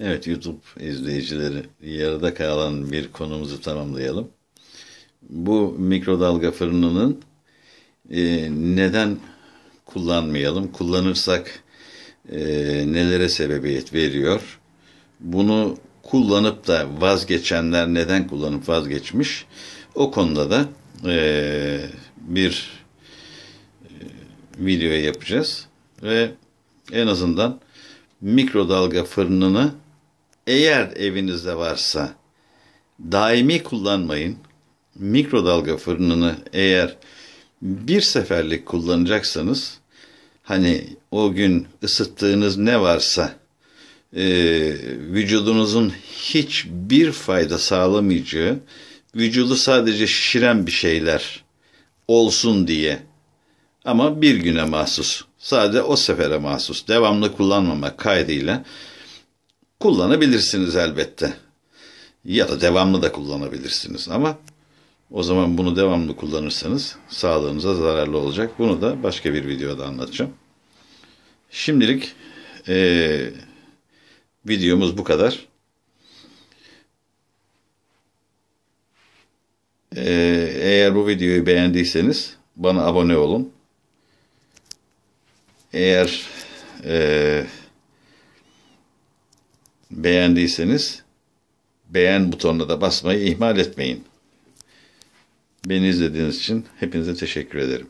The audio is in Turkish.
Evet YouTube izleyicileri yarıda kalan bir konumuzu tamamlayalım. Bu mikrodalga fırınının e, neden kullanmayalım? Kullanırsak e, nelere sebebiyet veriyor? Bunu kullanıp da vazgeçenler neden kullanıp vazgeçmiş? O konuda da e, bir e, video yapacağız ve en azından mikrodalga fırınını eğer evinizde varsa daimi kullanmayın. Mikrodalga fırınını eğer bir seferlik kullanacaksanız hani o gün ısıttığınız ne varsa e, vücudunuzun hiçbir fayda sağlamayacağı vücudu sadece şişiren bir şeyler olsun diye ama bir güne mahsus sadece o sefere mahsus devamlı kullanmamak kaydıyla kullanabilirsiniz elbette. Ya da devamlı da kullanabilirsiniz ama o zaman bunu devamlı kullanırsanız sağlığınıza zararlı olacak. Bunu da başka bir videoda anlatacağım. Şimdilik e, videomuz bu kadar. E, eğer bu videoyu beğendiyseniz bana abone olun. Eğer e, beğendiyseniz beğen butonuna da basmayı ihmal etmeyin. Beni izlediğiniz için hepinize teşekkür ederim.